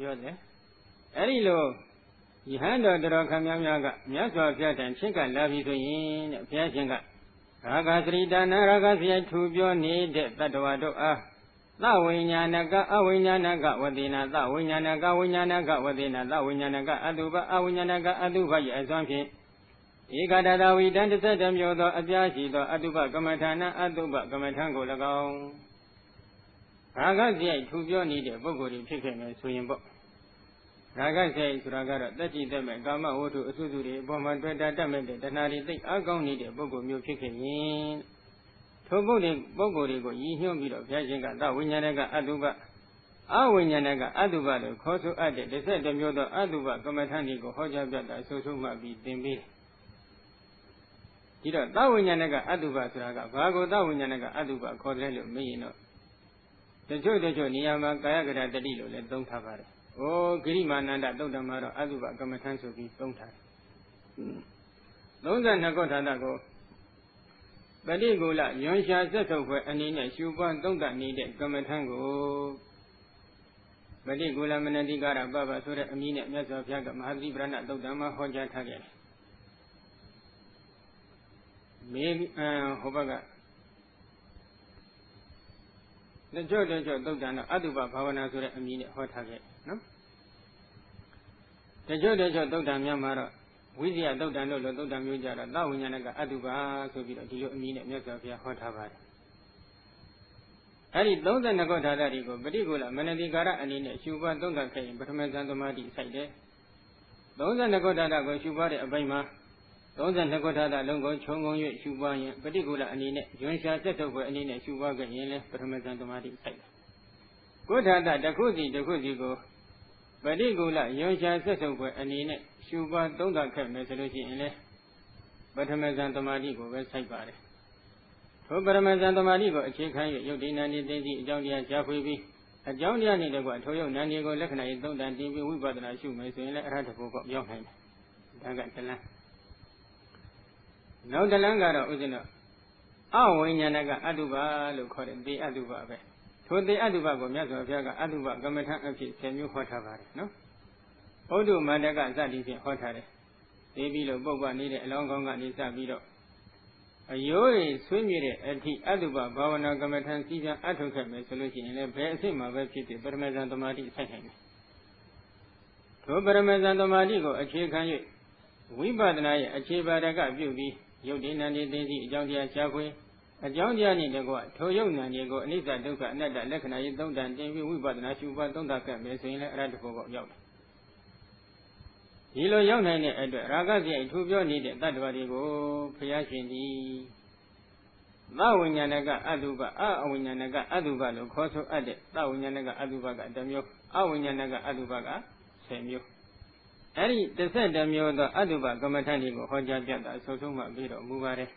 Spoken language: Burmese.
ပြောတယ်အဲ့ဒီလိုယဟန်တော်တော်ခမများများကမြတ်စွာဘုရားတန်ချစ်ကလာပြီဆိုရင်တဲ့ဘုရားရှင်ကရာဂသရိတာနာရာဂစရိုက်ထူပြောနေတဲ့တတ္တဝါတို့အားသဝိညာဏကအဝိညာဏကဝတိနာသဝိညာဏကဝိညာဏကဝတိနာသဝိညာဏကအတုပအဝိညာဏကအတုပရဲ့အစွမ်းဖြင့်ဧကတတဝိတံတစ်ဆက်တမျိုးသောအပြားရှိသောအတုပကမ္မထာနာအတုပကမ္မထံကို၎င်း ရာဂစရိုက်ထူပြောနေတဲ့ပုဂ္ဂိုလ်တွေဖြစ်ခဲ့မယ်ဆိုရင်ပေါ့ရာဂစိတ်ဆိုတာကတော့တက်ကြည်တက်မဲ့ကာမဝတ္ထုအစုစုတွေအပေါ်မှာတွေ့တာတတ်မဲ့တဲ့တဏှာတွေသိအကောင်းနေတဲ့ပုဂ္ဂိုလ်မျိုးဖြစ်ခဲ့ရင်ထိုပုဂ္ဂိုလ်ပုဂ္ဂိုလ်တွေကိုရည်ညွှန်းပြီးတော့ဘုရားရှင်ကသဝိညာဏကအတုပအဝိညာဏကအတုပလို့ခေါ်ဆိုအပ်တဲ့တစ်ဆက်တစ်မျိုးသောအတုပကမ္မထန်တွေကိုဟောကြားပြတာဆိုဆုံးမှပြီးသင်ပေးဒီတော့သဝိညာဏကအတုပဆိုတာကဘာကိုသဝိညာဏကအတုပခေါ်တယ်လို့မေးရင်တော့ တချို့တချို့နေရာမှာကာယကရတတိလို့လည်းသုံးထားပါတယ်။ဩဂိရိမာနန္ဒသုတ်တံမှာတော့အတုပကမ္မထံဆိုပြီးသုံးထားတယ်။32ခုဌာနကိုပဋိကူလယွန်ရှာဆက်ထုတ်ခွဲအနေနဲ့ရှုပွားသုံးတနေတဲ့ကမ္မထံကိုပဋိကူလမနတိကာရပပဆိုတဲ့အမည်နဲ့မြတ်စွာဘုရားကမဟာသီပရဏသုတ်တံမှာဟောကြားထားခဲ့တယ်။မေဟိုဘက်က တချို့တချို့သုတ်တန်တော့အတုပဘာဝနာဆိုတဲ့အမည်နဲ့ဟောထားခဲ့နော်တချို့တချို့သုတ်တန်များမှာတော့ဝိဇ္ဇာသုတ်တန်တို့လိုသုတ်တန်မျိုးကြတော့သဝိညာဏကအတုပဆိုပြီးတော့ဒီလိုအမည်နဲ့မြတ်စွာဘုရားဟောထားပါတယ်အဲ့ဒီ32ခုဓာတ်တွေကိုပဋိကူလမနတိကာရအနေနဲ့ရှုပွားသုံးသပ်ခဲ့ရင်ပထမဇန်သမာဓိစိုက်တယ်32ခုဓာတ်ကိုရှုပွားတဲ့အပိုင်းမှာ 32ခုထာတာလုံးကိုခြုံငုံ၍ရှုပွားရင်ပฏิကူလအနေနဲ့ယွန်ရှာဆက်ထုတ်ွယ်အနေနဲ့ရှုပွားခဲ့ရင်လည်းပထမဇန်သမာဓိစိုက်တယ်။ကိုထာတာတစ်ခုစီတစ်ခုစီကိုပฏิကူလယွန်ရှာဆက်ထုတ်ွယ်အနေနဲ့ရှုပွားသုံးသပ်ခဲ့မယ်ဆိုလို့ရှိရင်လည်းပထမဇန်သမာဓိကိုပဲစိုက်ပါတယ်။ထိုပထမဇန်သမာဓိကိုအခြေခံ၍ယုတ်တိဏ္ဍိသိသိအကြောင်းတရားရှားဖွေပြီးအကြောင်းတရားနဲ့တကွထိုယုတ်နန္ဒီကိုလက္ခဏာရေးသုံးတန်တင်ပြီးဝိပဿနာရှုမယ်ဆိုရင်လည်းအရဟတဘုကောရောက်နိုင်တယ်။ဒါကတလန်း နောက်တလန်းကတော့ဥစ္စနအဝိညာဏကအတုပလို့ခေါ်တယ်သေအတုပပဲထိုသေအတုပကိုမြတ်စွာဘုရားကအတုပကမ္မထအဖြစ်ဆယ်မျိုးဟောထားပါတယ်နော်ဘုဒ္ဓမန္တကစသည်ဖြင့်ဟောထားတယ်သေပြီးလို့ပုပ္ပနေတဲ့အလောင်းကောင်းကနေစပြီးတော့အယိုးတွေဆွေးမြေတဲ့အထိအတုပဘာဝနာကမ္မထံစီးပြန်အထုတ်ခဲ့မယ်ဆိုလို့ရှိရင်လည်းဘယ်အစ်မှာပဲဖြစ်ဖြစ်ပရမဇန်သမာဓိဆက်နိုင်တယ်ထိုပရမဇန်သမာဓိကိုအခြေခံ၍ဝိပဿနာရဲ့အခြေပါဒကပြုပြီး ရုပ်တည်နာနေသိသိအကြောင်းတရားရှားခွေအကြောင်းတရားနှင့်တကွထိုရုပ်နာနေကိုအနိစ္စဒုက္ခအနတ္တလက္ခဏာရေးသုံးတန်တင်ပြီးဝိပဿနာရှုပါသုံးသပ်ခဲ့မယ်ဆိုရင်လည်းအရတ္တဘောကရောက်တယ်ဒီလိုရောက်နိုင်တဲ့အတွက်ရာဂစိတ်ထူပြောနေတဲ့တတ္တဝါတွေကိုဖျားရှင်သည်သဝိညာဏကအတုပအဝိညာဏကအတုပလို့ခေါ်ဆိုအပ်တဲ့သဝိညာဏကအတုပကတစ်မျိုးအဝိညာဏကအတုပက10မျိုး အဲ့ဒီတစ်ဆက်တမျိုးသောအတုပကမ္မထန်တွေကိုဟောကြားပြတာဆုံးဆုံးမှပြီးတော့မူပါတယ်